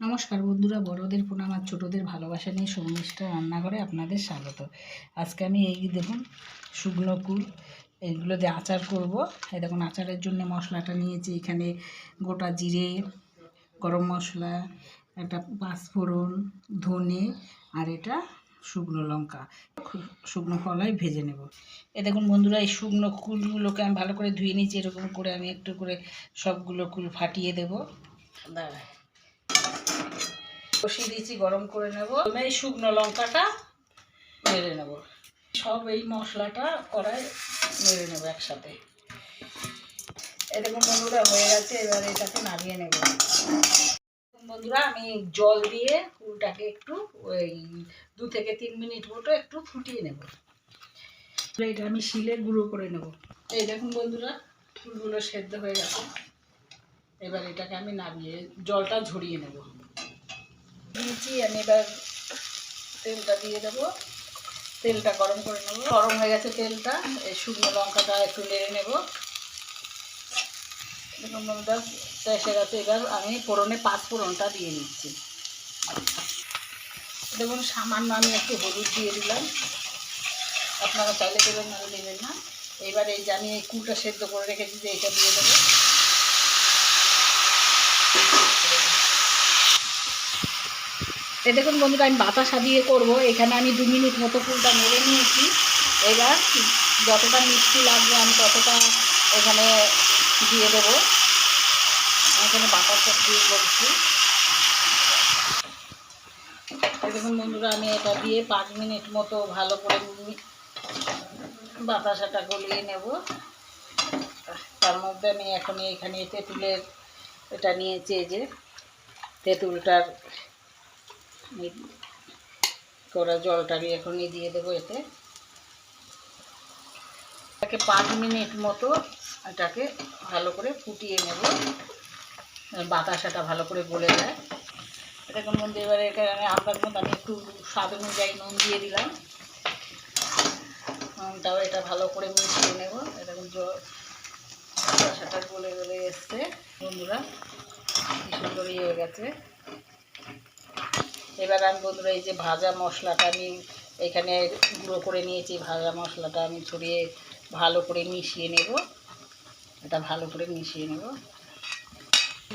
নমস্কার বন্ধুরা, বড়দের প্রণাম আর ছোটোদের ভালোবাসা নিয়ে শর্মিষ্ঠা রান্নাঘরে আপনাদের স্বাগত। আজকে আমি এই দেখুন, শুকনো কুল এইগুলো দিয়ে আচার করব। এই দেখুন, আচারের জন্য মশলাটা নিয়েছি এখানে গোটা জিরে, গরম মশলা, একটা পাঁচফোড়ন, ধনে আর এটা শুকনো লঙ্কা। শুকনো কলাই ভেজে নেব। এ দেখুন বন্ধুরা, এই শুকনো কুলগুলোকে আমি ভালো করে ধুয়ে নিয়েছি, এরকম করে আমি একটু করে সবগুলো কুল ফাটিয়ে দেবো। দাঁড়ায় বসিয়ে দিয়েছি, গরম করে নেব। এই শুকনো লঙ্কাটা মেরে নেব। সব এই মশলাটা কড়াই মেরে নেব একসাথে। এরকম বন্ধুরা, হয়ে গেছে, এবার এটাকে নামিয়ে নেব। বন্ধুরা, আমি জল দিয়ে ফুলটাকে একটু ওই দু থেকে তিন মিনিট মতো একটু ফুটিয়ে নেব। এটা আমি শিলে গুঁড়ো করে নেব। এই দেখুন বন্ধুরা, ফুলগুলো সেদ্ধ হয়ে গেছে। এবার এটাকে আমি নামিয়ে জলটা ঝরিয়ে নেব। দিয়েছি, আমি এবার তেলটা দিয়ে দেবো। তেলটা গরম করে নেব। গরম হয়ে গেছে তেলটা। এই শুকনো লঙ্কাটা একটু নেড়ে নেব। দেখুন এসে গেছে। এবার আমি ফোড়নে পাঁচ ফোড়নটা দিয়ে নিচ্ছি। দেখুন, সামান্য আমি একটু হলুদ দিয়ে দিলাম। আপনারা চাইলে দেবেন না দেবেন না। এবার এই যে আমি এই কুলটা সেদ্ধ করে রেখেছি, যে এটা দিয়ে দেবো। এ দেখুন বন্ধুরা, আমি বাতাসা দিয়ে করব। এখানে আমি দু মিনিট মতো ফুলটা নেড়ে নিয়েছি। এবার যতটা মিষ্টি লাগবে আমি ততটা এখানে দিয়ে দেবো। এখানে বাতাসা দিয়ে করছি। দেখুন বন্ধুরা, আমি এটা দিয়ে পাঁচ মিনিট মতো ভালো করে বাতাসাটা গলিয়ে নেব। তার মধ্যে আমি এখন এখানে তেঁতুলের এটা নিয়েছি যে তেঁতুলটার করা জলটা আমি এখনই দিয়ে দেবো এতে। এটাকে পাঁচ মিনিট মতো এটাকে ভালো করে ফুটিয়ে নেব। বাতাসাটা ভালো করে গলে যায়। দেখুন বন্ধু, এবারে এখানে আন্দাজ মতো আমি একটু স্বাদ অনুযায়ী নুন দিয়ে দিলাম। নুনটাও এটা ভালো করে মিশিয়ে নেব। এরকম বাতাসাটা গলে গলে এসছে। বন্ধুরা সুন্দর ইয়ে হয়ে গেছে। এবার আমি বন্ধুরা, এই যে ভাজা মশলাটা আমি এখানে গুঁড়ো করে নিয়েছি, ভাজা মশলাটা আমি ছড়িয়ে ভালো করে মিশিয়ে নেব। এটা ভালো করে মিশিয়ে নেব।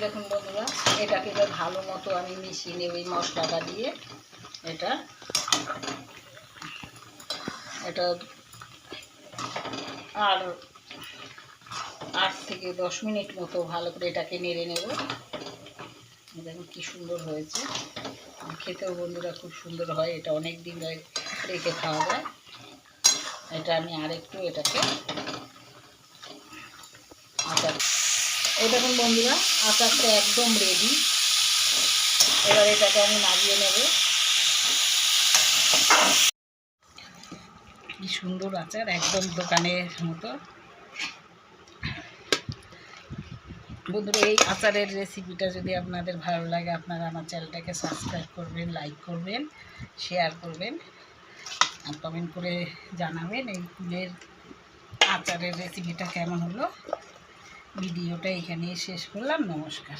দেখুন বন্ধুরা, এটাকে এবার ভালো মতো আমি মিশিয়ে নেব এই মশলাটা দিয়ে। এটা এটা আর আট থেকে দশ মিনিট মতো ভালো করে এটাকে নেড়ে নেব। দেখুন কি সুন্দর হয়েছে। খেতেও বন্ধুরা খুব সুন্দর হয়, এটা অনেক দিন রে- রেখে খাওয়া যায়। এটা আমি আরেকটু এটাকে আচার এই দেখুন বন্ধুরা, আচারটা একদম রেডি এবার এটাকে আমি নামিয়ে নেব। কি সুন্দর আচার, একদম দোকানের মতো। বন্ধুরা, এই আচারের রেসিপিটা যদি আপনাদের ভালো লাগে, আপনারা আমার চ্যানেলটাকে সাবস্ক্রাইব করবেন লাইক করবেন শেয়ার করবেন আর কমেন্ট করে জানাবেন এই ফুলের আচারের রেসিপিটা কেমন হলো। ভিডিওটা এখানেই শেষ করলাম, নমস্কার।